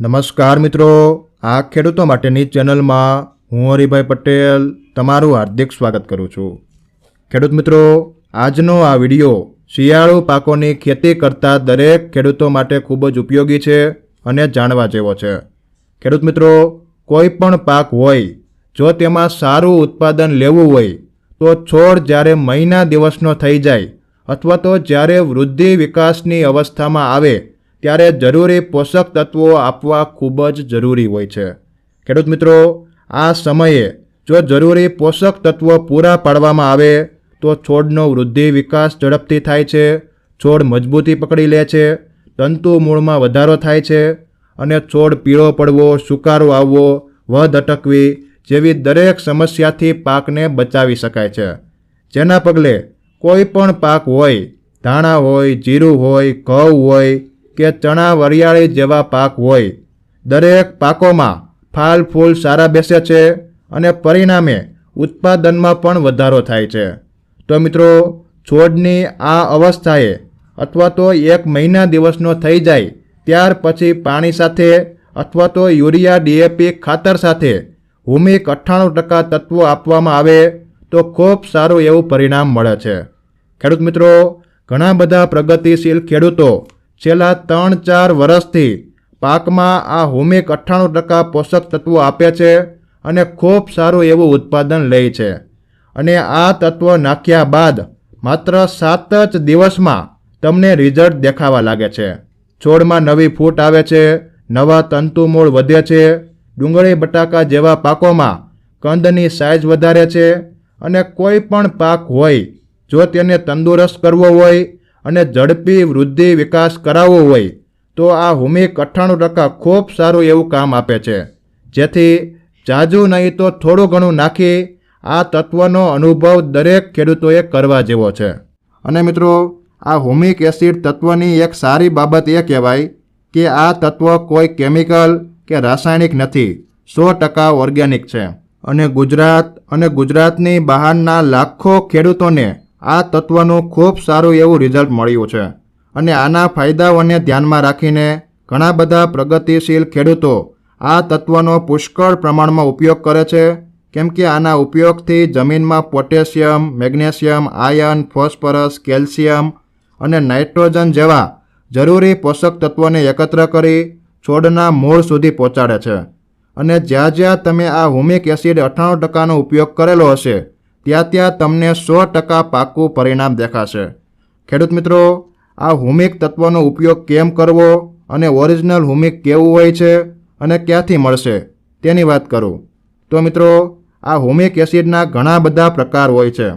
નમસ્કાર મિત્રો. આ ખેડૂતો માટેની ચેનલમાં હું હરિભાઈ પટેલ તમારું હાર્દિક સ્વાગત કરું છું. ખેડૂત મિત્રો, આજનો આ વિડિયો શિયાળુ પાકોની ખેતી કરતા દરેક ખેડૂતો માટે ખૂબ જ ઉપયોગી છે અને જાણવા જેવો છે. ખેડૂત મિત્રો, કોઈ પણ પાક હોય, જો તેમાં સારું ઉત્પાદન લેવું હોય, તો છોડ જ્યારે મહિના દિવસનો થઈ જાય અથવા તો જ્યારે વૃદ્ધિ વિકાસની અવસ્થામાં આવે ત્યારે જરૂરી પોષક તત્વો આપવા ખૂબ જ જરૂરી હોય છે. ખેડૂત મિત્રો, આ સમયે જો જરૂરી પોષક તત્વો પૂરા પાડવામાં આવે, તો છોડનો વૃદ્ધિ વિકાસ ઝડપથી થાય છે, છોડ મજબૂતી પકડી લે છે, તંતુ મૂળમાં વધારો થાય છે, અને છોડ પીળો પડવો, સુકારો આવવો, વધ અટકવી જેવી દરેક સમસ્યાથી પાકને બચાવી શકાય છે. જેના પગલે કોઈ પણ પાક હોય, ધાણા હોય, જીરું હોય, ઘઉં હોય કે ચણા વરિયાળી જેવા પાક હોય. દરેક પાકોમાં ફાલ ફૂલ સારા બેસે છે અને પરિણામે ઉત્પાદનમાં પણ વધારો થાય છે. તો મિત્રો, છોડની આ અવસ્થાએ અથવા તો એક મહિના દિવસનો થઈ જાય ત્યાર પછી પાણી સાથે અથવા તો યુરિયા ડીએપી ખાતર સાથે હુમિક અઠ્ઠાણું ટકા તત્વો આપવામાં આવે તો ખૂબ સારું એવું પરિણામ મળે છે. ખેડૂત મિત્રો, ઘણા બધા પ્રગતિશીલ ખેડૂતો છેલ્લા ત્રણ ચાર વર્ષથી પાકમાં આ હોમિક અઠ્ઠાણું ટકા પોષક તત્વો આપે છે અને ખૂબ સારું એવું ઉત્પાદન લે છે. અને આ તત્વ નાખ્યા બાદ માત્ર સાત જ દિવસમાં તમને રિઝલ્ટ દેખાવા લાગે છે. છોડમાં નવી ફૂટ આવે છે, નવા તંતુ મૂળ વધે છે, ડુંગળી બટાકા જેવા પાકોમાં કંદની સાઇઝ વધારે છે અને કોઈ પણ પાક હોય જો તેને તંદુરસ્ત કરવો હોય અને ઝડપી વૃદ્ધિ વિકાસ કરાવવો હોય, તો આ હુમિક અઠ્ઠાણું ટકા ખૂબ સારું એવું કામ આપે છે. જેથી જાજુ નહીં તો થોડું ઘણું નાખી આ તત્વનો અનુભવ દરેક ખેડૂતોએ કરવા જેવો છે. અને મિત્રો, આ હુમિક એસિડ તત્વની એક સારી બાબત એ કહેવાય કે આ તત્વ કોઈ કેમિકલ કે રાસાયણિક નથી, સો ટકા ઓર્ગેનિક છે. અને ગુજરાત અને ગુજરાતની બહારના લાખો ખેડૂતોને આ તત્વનું ખૂબ સારું એવું રિઝલ્ટ મળ્યું છે. અને આના ફાયદાઓને ધ્યાનમાં રાખીને ઘણા બધા પ્રગતિશીલ ખેડૂતો આ તત્વનો પુષ્કળ પ્રમાણમાં ઉપયોગ કરે છે, કેમ કે આના ઉપયોગથી જમીનમાં potassium, magnesium iron phosphorus, calcium અને નાઇટ્રોજન જેવા જરૂરી પોષક તત્વોને એકત્ર કરી છોડના મૂળ સુધી પહોંચાડે છે. અને જ્યાં જ્યાં તમે આ હુમિક એસિડ અઠ્ઠાણું ટકાનો ઉપયોગ કરેલો હશે ત્યાં ત્યાં તમને સો ટકા પાકું પરિણામ દેખાશે. ખેડૂત મિત્રો, આ હુમિક તત્વનો ઉપયોગ કેમ કરવો અને ઓરિજિનલ હુમિક કેવું હોય છે અને ક્યાંથી મળશે, તેની વાત કરું. તો મિત્રો, આ હુમિક એસિડના ઘણા બધા પ્રકાર હોય છે,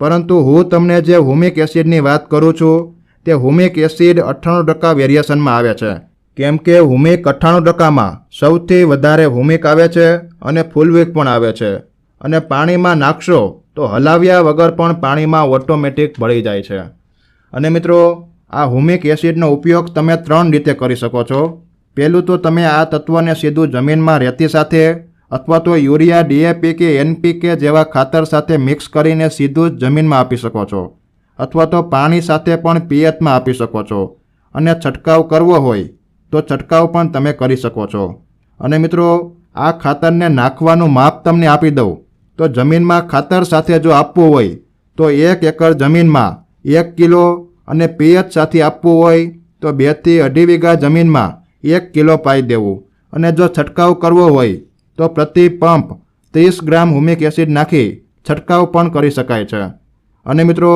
પરંતુ હું તમને જે હુમિક એસિડની વાત કરું છું, તે હુમિક એસિડ અઠ્ઠાણું ટકા વેરિએશનમાં આવે છે. કેમ કે હુમિક અઠ્ઠાણું ટકામાં સૌથી વધારે હુમિક આવે છે અને ફૂલવિક પણ આવે છે. અને પાણીમાં નાખશો તો હલાવ્યા વગર પણ પાણીમાં ઓટોમેટિક ભળી જાય છે. અને મિત્રો, આ હુમિક એસિડનો ઉપયોગ તમે ત્રણ રીતે કરી શકો છો. પહેલું તો તમે આ તત્વને સીધું જમીનમાં રેતી સાથે અથવા તો યુરિયા ડીએપી કે એનપીકે જેવા ખાતર સાથે મિક્સ કરીને સીધું જ જમીનમાં આપી શકો છો. અથવા તો પાણી સાથે પણ પિયતમાં આપી શકો છો. અને છંટકાવ કરવો હોય તો છંટકાવ પણ તમે કરી શકો છો. અને મિત્રો, આ ખાતરને નાખવાનું માપ તમને આપી દઉં. તો જમીનમાં ખાતર સાથે જો આપવું હોય, તો એક એકર જમીનમાં એક કિલો અને પિયત સાથે આપવું હોય, તો બેથી અઢી વીઘા જમીનમાં એક કિલો પાઈ દેવું. અને જો છંટકાવ કરવો હોય, તો પ્રતિ પંપ ત્રીસ ગ્રામ હુમિક એસિડ નાખી છંટકાવ પણ કરી શકાય છે. અને મિત્રો,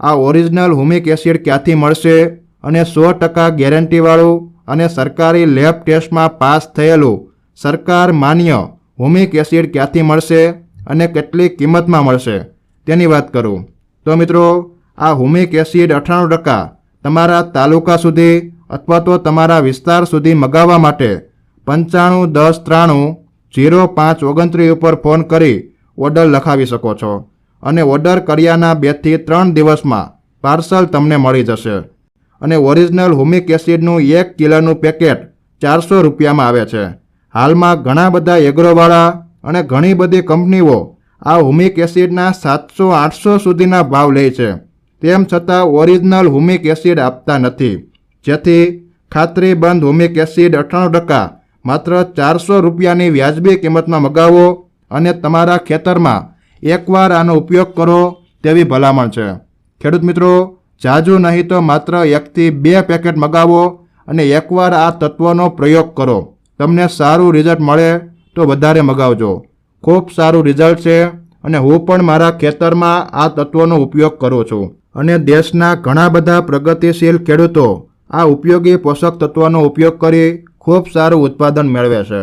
આ ઓરિજિનલ હુમિક એસિડ ક્યાંથી મળશે અને સો ટકા ગેરંટીવાળું અને સરકારી લેબ ટેસ્ટમાં પાસ થયેલું સરકાર માન્ય હુમિક એસિડ ક્યાંથી મળશે? અને કેટલી કિંમતમાં મળશે. તેની વાત કરું. તો મિત્રો, આ હુમિક એસિડ અઠ્ઠાણું ટકા તમારા તાલુકા સુધી અથવા તો તમારા વિસ્તાર સુધી મગાવવા માટે પંચાણું દસ ત્રાણું જીરો પાંચ ઓગણત્રીસ ઉપર ફોન કરી ઓર્ડર લખાવી શકો છો. અને ઓર્ડર કર્યાના બેથી ત્રણ દિવસમાં પાર્સલ તમને મળી જશે. અને ઓરિજિનલ હુમિક એસિડનું એક કિલોનું પેકેટ ચારસો રૂપિયામાં આવે છે. હાલમાં ઘણા બધા એગ્રોવાળા અને ઘણી બધી કંપનીઓ આ હુમિક એસિડના સાતસો, આઠસો સુધીના ભાવ લે છે. તેમ છતાં ઓરિજિનલ હુમિક એસિડ આપતા નથી. જેથી ખાતરીબંધ હુમિક એસિડ અઠ્ઠાણું ટકા માત્ર ચારસો રૂપિયાની વ્યાજબી કિંમતમાં મગાવો અને તમારા ખેતરમાં એકવાર આનો ઉપયોગ કરો તેવી ભલામણ છે. ખેડૂત મિત્રો, જાજુ નહીં તો માત્ર એકથી બે પેકેટ મગાવો અને એકવાર આ તત્વનો પ્રયોગ કરો. તમને સારું રિઝલ્ટ મળે તો વધારે મગાવજો. ખૂબ સારું રિઝલ્ટ છે અને હું પણ મારા ખેતરમાં આ તત્વોનો ઉપયોગ કરું છું. અને દેશના ઘણા બધા પ્રગતિશીલ ખેડૂતો આ ઉપયોગી પોષક તત્વોનો ઉપયોગ કરી ખૂબ સારું ઉત્પાદન મેળવે છે.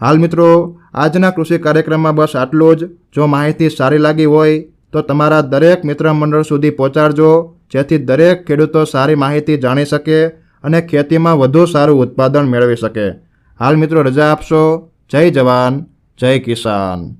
હાલ મિત્રો, આજના કૃષિ કાર્યક્રમમાં બસ આટલું જ. જો માહિતી સારી લાગી હોય તો તમારા દરેક મિત્ર મંડળ સુધી પહોંચાડજો, જેથી દરેક ખેડૂતો સારી માહિતી જાણી શકે અને ખેતીમાં વધુ સારું ઉત્પાદન મેળવી શકે. હાલ મિત્રો, રજા આપશો. જય જવાન જય કિસાન.